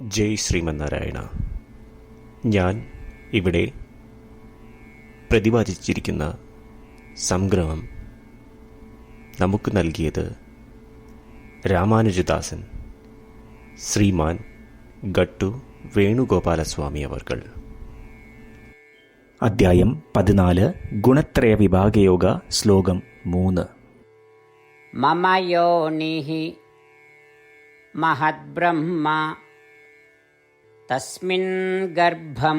ജയ് ശ്രീമന്നാരായണ. ഞാൻ ഇവിടെ പ്രതിപാദിച്ചിരിക്കുന്ന സംഗ്രഹം നമുക്ക് നൽകിയത് രാമാനുജദാസൻ ശ്രീമാൻ ഗട്ടു വേണുഗോപാലസ്വാമി അവർകൾ. അദ്ധ്യായം പതിനാല് ഗുണത്രയ വിഭാഗയോഗ ശ്ലോകം മൂന്ന്. മമ യോനിഹി മഹദ്ബ്രഹ്മ तस्मिन् गर्भं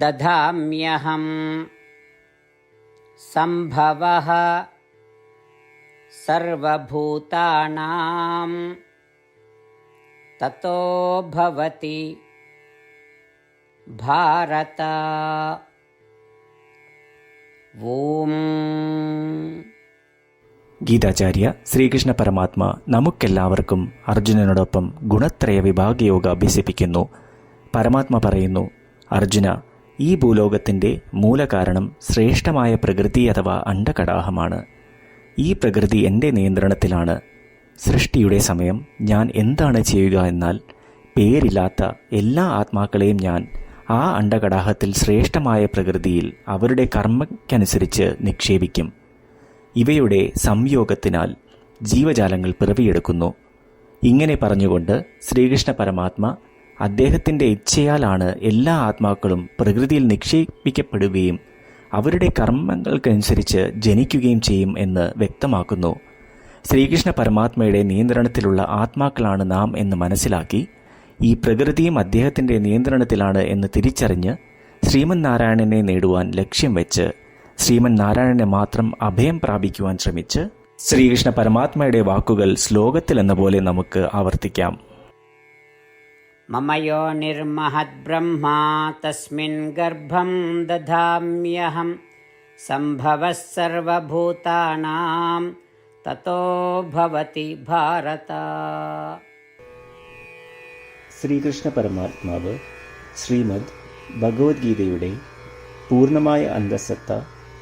दधाम्यहं सम्भवः सर्वभूतानां ततो भवति भारत। ॐ ഗീതാചാര്യ ശ്രീകൃഷ്ണ പരമാത്മ നമുക്കെല്ലാവർക്കും അർജുനനോടൊപ്പം ഗുണത്രയ വിഭാഗയോഗ അഭ്യസിപ്പിക്കുന്നു. പരമാത്മ പറയുന്നു അർജുന ഈ ഭൂലോകത്തിന്റെ മൂലകാരണം ശ്രേഷ്ഠമായ പ്രകൃതി അഥവാ അണ്ടകടാഹമാണ് ഈ പ്രകൃതി എന്റെ നിയന്ത്രണത്തിലാണ്. സൃഷ്ടിയുടെ സമയം ഞാൻ എന്താണ് ചെയ്യുക എന്നാൽ പേരില്ലാത്ത എല്ലാ ആത്മാക്കളെയും ഞാൻ ആ അണ്ടകടാഹത്തിൽ ശ്രേഷ്ഠമായ പ്രകൃതിയിൽ അവരുടെ കർമ്മയ്ക്കനുസരിച്ച് നിക്ഷേപിക്കും. ഇവയുടെ സംയോഗത്തിനാൽ ജീവജാലങ്ങൾ പിറവിയെടുക്കുന്നു. ഇങ്ങനെ പറഞ്ഞുകൊണ്ട് ശ്രീകൃഷ്ണ പരമാത്മ അദ്ദേഹത്തിന്റെ ഇച്ഛയാലാണ് എല്ലാ ആത്മാക്കളും പ്രകൃതിയിൽ നിക്ഷേപിക്കപ്പെടുകയും അവരുടെ കർമ്മങ്ങൾക്കനുസരിച്ച് ജനിക്കുകയും ചെയ്യും എന്ന് വ്യക്തമാക്കുന്നു. ശ്രീകൃഷ്ണ പരമാത്മയുടെ നിയന്ത്രണത്തിലുള്ള ആത്മാക്കളാണ് നാം എന്ന് മനസ്സിലാക്കി ഈ പ്രകൃതിയും അദ്ദേഹത്തിന്റെ നിയന്ത്രണത്തിലാണ് എന്ന് തിരിച്ചറിഞ്ഞ് ശ്രീമൻ നാരായണനെ നേടുവാൻ ലക്ഷ്യം വെച്ച് ശ്രീമൻ നാരായണനെ മാത്രം അഭയം പ്രാപിക്കുവാൻ ശ്രമിച്ച് ശ്രീകൃഷ്ണ പരമാത്മയുടെ വാക്കുകൾ ശ്ലോകത്തിൽ എന്ന പോലെ നമുക്ക് ആവർത്തിക്കാം. മമയോ നിർമഹദ്ബ്രഹ്മ തസ്മിൻ ഗർഭം ദധാമ്യഹം സംഭവ സർവഭൂതാനാം തത്തോ ഭവതി ഭാരത. ശ്രീകൃഷ്ണ പരമാത്മാവ് ശ്രീമദ് ഭഗവത്ഗീതയുടെ പൂർണമായ അന്തസത്ത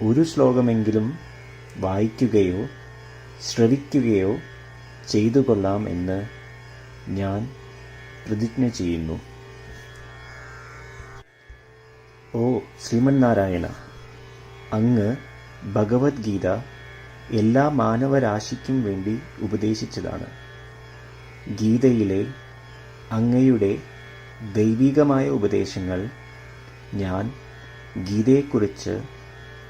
ഒരു ശ്ലോകമെങ്കിലും വായിക്കുകയോ ശ്രവിക്കുകയോ ചെയ്തു കൊള്ളാം എന്ന് ഞാൻ പ്രതിജ്ഞ ചെയ്യുന്നു. ഓ ശ്രീമന്നാരായണ അങ്ങ് ഭഗവത്ഗീത എല്ലാ മാനവരാശിക്കും വേണ്ടി ഉപദേശിച്ചതാണ്. ഗീതയിലെ അങ്ങയുടെ ദൈവികമായ ഉപദേശങ്ങൾ ഞാൻ ഗീതയെക്കുറിച്ച്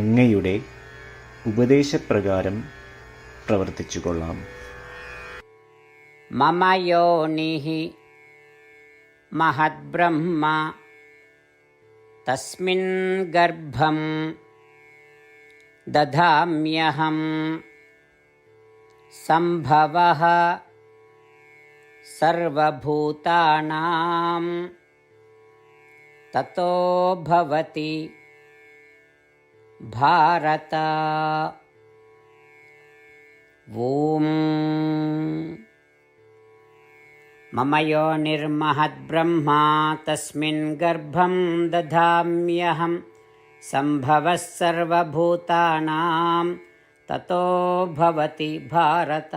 അങ്ങയുടെ ഉപദേശപ്രകാരം പ്രവർത്തിച്ചു കൊള്ളാം मम योनिः महद्ब्रह्म तस्मिन् गर्भं दधाम्यहं सम्भवः सर्वभूतानां ततो भवति भारत। ॐ मम योनिर्महद्ब्रह्मा तस्मिन् गर्भं दधाम्यहं। सम्भवः सर्वभूतानां ततो भवति भारत।